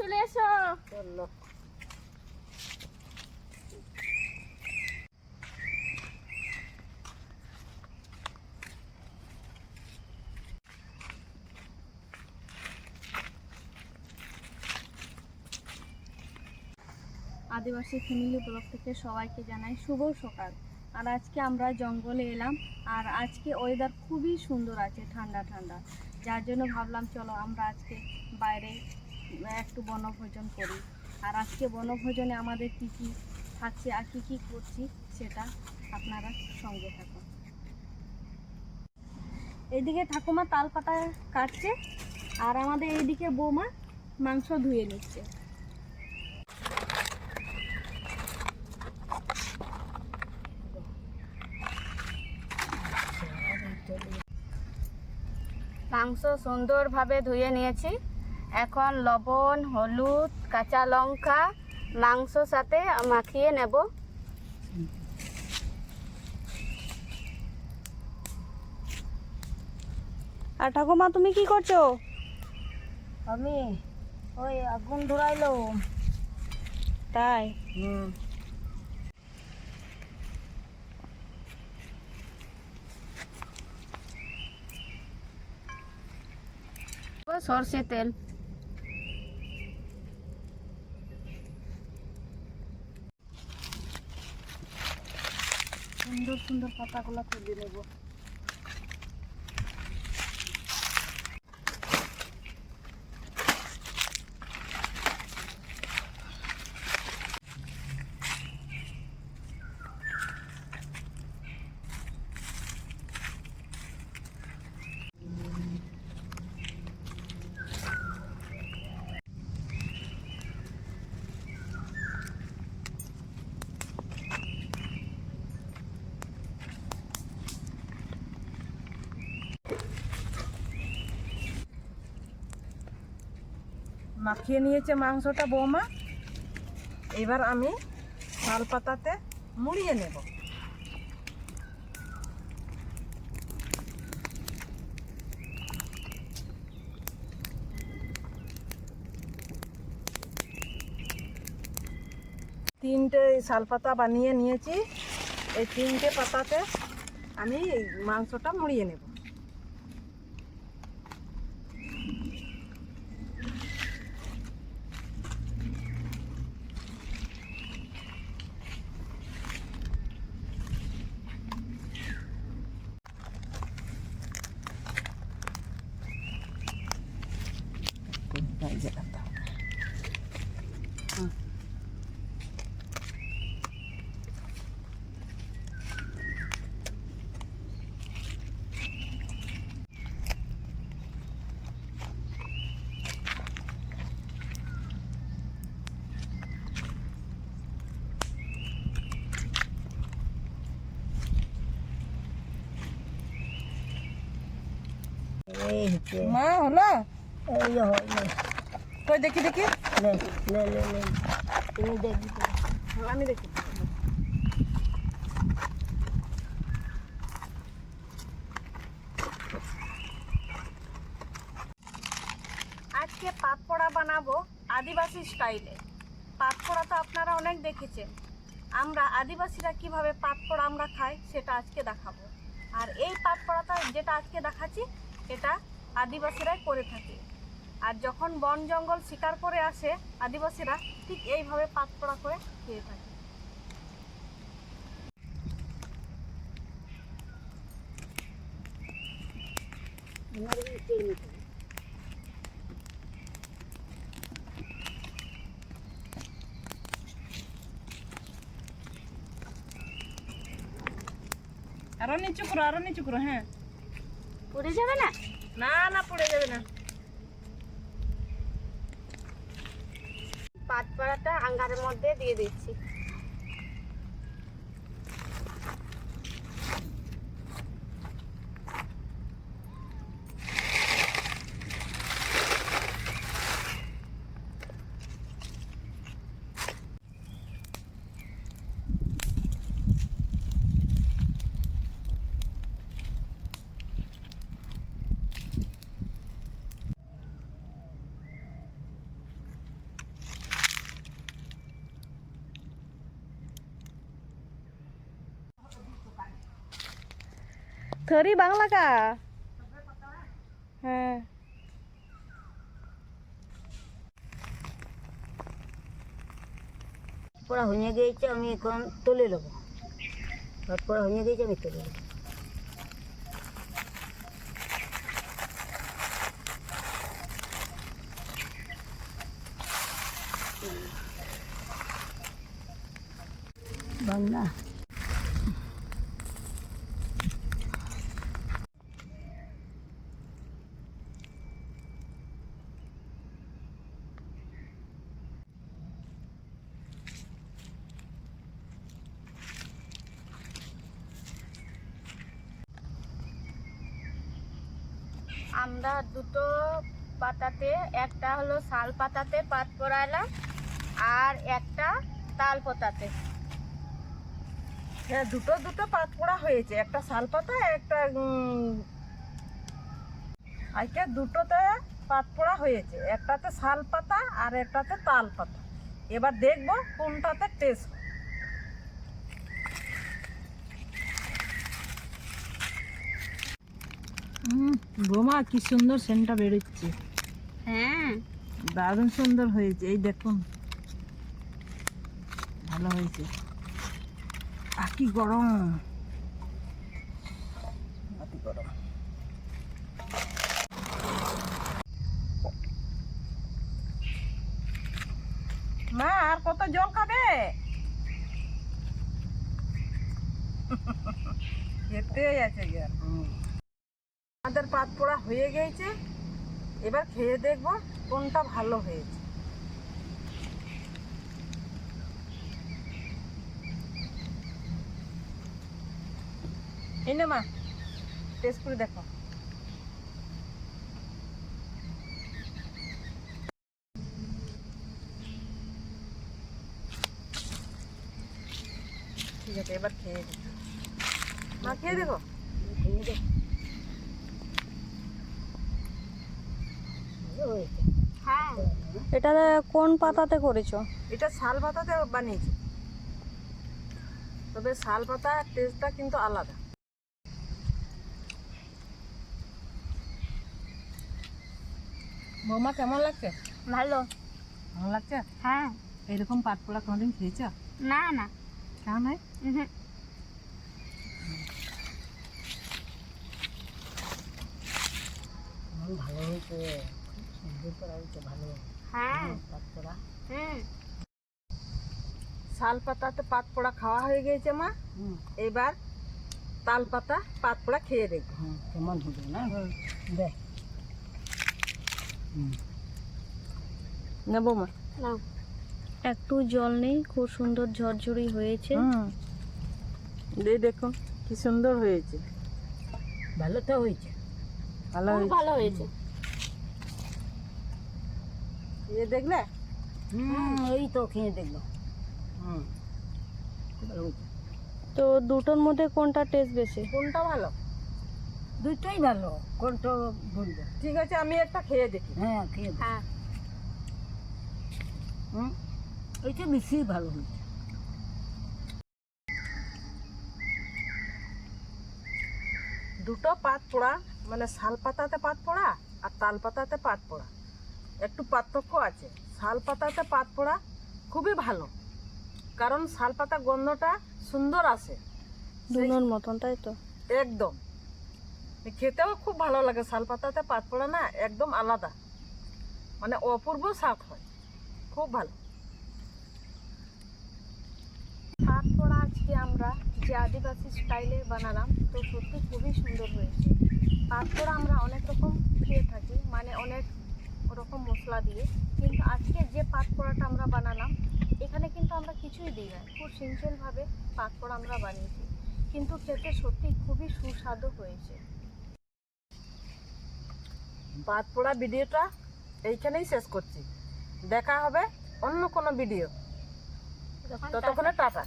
চলে এসো। চলো। আদিবাসী ফ্যামিলি ব্লক থেকে সবাইকে জানাই শুভ সকাল। আর আজকে আমরা জঙ্গলে এলাম আর আজকে ওয়েদার খুবই সুন্দর আছে ঠান্ডা ঠান্ডা। যার জন্য ভাবলাম চলো আমরা আজকে বাইরে একটু বনভোজন করি। আর আজকে বনভোজনে আমাদের কী কী থাকছে আর কী কী করছি, সেটা আপনারা সঙ্গে থাকুন। এইদিকে ঠাকুমা তাল পাতা কাটছে, আর আমাদের এইদিকে বৌমা মাংস ধুয়ে নিচ্ছে। মাংস সুন্দরভাবে ধুয়ে নিয়েছি। এখন লবণ হলুদ কাঁচা লঙ্কা মাংস সাথে মাখিয়ে নেব। আর ঠাকুমা তুমি কি করছ? আমি ওই আগুন ধরাইলো। তাই? হুম। সর্ষে তেল। সুন্দর সুন্দর পাতাগুলো তুলে নেব। মাখিয়ে নিয়েছে মাংসটা বৌমা। এবার আমি শাল পাতাতে মুড়িয়ে নেব। তিনটে শাল পাতা বানিয়ে নিয়েছি। এই তিনটে পাতাতে আমি মাংসটা মুড়িয়ে নেব। মা হলো? এই হলো কই দেখি দেখি। লে লে লে লে তুমি দেখি। আমি দেখি। আজকে পাতপড়া বানাবো আদিবাসী স্টাইলে। পাতপড়া তো আপনারা অনেক দেখেছেন। আমরা আদিবাসীরা কীভাবে পাতপড়া আমরা খাই সেটা আজকে দেখাবো। আর এই পাতপড়াটা যেটা আজকে দেখাচ্ছি এটা আদিবাসীরাই করে থাকে। আর যখন বন জঙ্গল শিকার করে আসে, আদিবাসীরা ঠিক এইভাবে পাতপড়া করে খেয়ে থাকে। আরও নিচু করো, আরও নিচু করো হ্যাঁ। পড়ে যাবে না? না না পড়ে যাবে না। পাতপড়াটা আঙ্গারের মধ্যে দিয়ে দিচ্ছি। थरी बांगला का হ্যাঁ পড়া হয়ে গিয়েছে আমি এখন তুলে নেবো ভাত পড়া হয়ে গিয়েছে আমি তুলে নেবো বাংলা আমরা দুটো পাতাতে, একটা হলো শাল পাতাতে পাত পরাইলাম আর একটা তাল পাতাতে। হ্যাঁ দুটো দুটো পাত পোড়া হয়েছে, একটা শাল পাতা, একটা আজকে দুটোতে পাত পোড়া হয়েছে, একটাতে শাল পাতা আর একটাতে তাল পাতা। এবার দেখব কোনটাতে টেস্ট বোমা কি সুন্দর সেন্টটা বেরোচ্ছে। হ্যাঁ। দারুণ সুন্দর হয়েছে এই দেখুন। ভালো হয়েছে। আর কি গরম। গরম। মা আর কত জল খাবে? খেতে আছে গিয়া আমাদের পাত পোড়া হয়ে গেছে। এবার খেয়ে দেখব কোনটা ভালো হয়েছে। এই মা, টেস্ট করে দেখো। ঠিক আছে, এবার খেয়ে দেখো। মা খেয়ে দেখো খেয়ে দেখ ভালো হয়েছে হ্যাঁ। এটা কোন পাতাতে করেছ? এটা শাল পাতাতে বানিয়েছি। তবে শাল পাতা টেস্টটা কিন্তু আলাদা। বৌমা কেমন লাগছে? ভালো। ভালো লাগছে? হ্যাঁ। এরকম পাটপোড়া কোনোদিন খেয়েছ? না না। খাও নাই ভালো হয়েছে। হ্যাঁ। পড়া। শাল পাতাতে পাতপোড়া খাওয়া হয়ে গেছে মা। হুম। এবার তাল পাতা পাতপোড়া খেয়ে দেখব কেমন হবে না? দেখ। নেব মা একটু জল নেই খুব সুন্দর ঝরঝরি হয়েছে। এই দেখুন কি সুন্দর হয়েছে। ভালো তো হয়েছে। ভালো হয়েছে। ভালো হয়েছে। এ দেখলে? হুম। ওই তো খেয়ে দেখল। হুম। তো দুটোর মধ্যে কোনটা টেস্ট বেশি? কোনটা ভালো? দুটোই ভালো কোনটা বলব? ঠিক আছে আমি একটা খেয়ে দেখি। হ্যাঁ খেয়ে হ্যাঁ। হুম। ওইটা বেশি ভালো হয়েছে। দুটো পাত পোড়া মানে শাল পাতাতে পাত পোড়া আর তাল পাতাতে পাত পোড়া। একটু পার্থক্য আছে। শাল পাতাতে পাত পোড়া খুবই ভালো। কারণ শাল পাতা গন্ধটা সুন্দর আসে। দুনোর মতন তাই তো? একদম। খেতেও খুব ভালো লাগে শাল পাতাতে পাত পোড়া না একদম আলাদা। মানে অপূর্ব স্বাদ হয় খুব ভালো। পাট পোড়া আজকে আমরা যে আদিবাসী স্টাইলে বানালাম তো সত্যি খুবই সুন্দর হয়েছে। পাট পোড়া আমরা অনেক রকম খেয়ে থাকি মানে অনেক রকম মশলা দিয়ে। কিন্তু আজকে যে পাট পোড়াটা আমরা বানালাম এখানে কিন্তু আমরা কিছুই দিই না। খুব সিম্পলভাবে পাট পোড়া আমরা বানিয়েছি। কিন্তু খেতে সত্যি খুবই সুস্বাদু হয়েছে। পোড়া ভিডিওটা এইখানেই শেষ করছি। দেখা হবে অন্য কোনো ভিডিও। ততক্ষণে টাটা।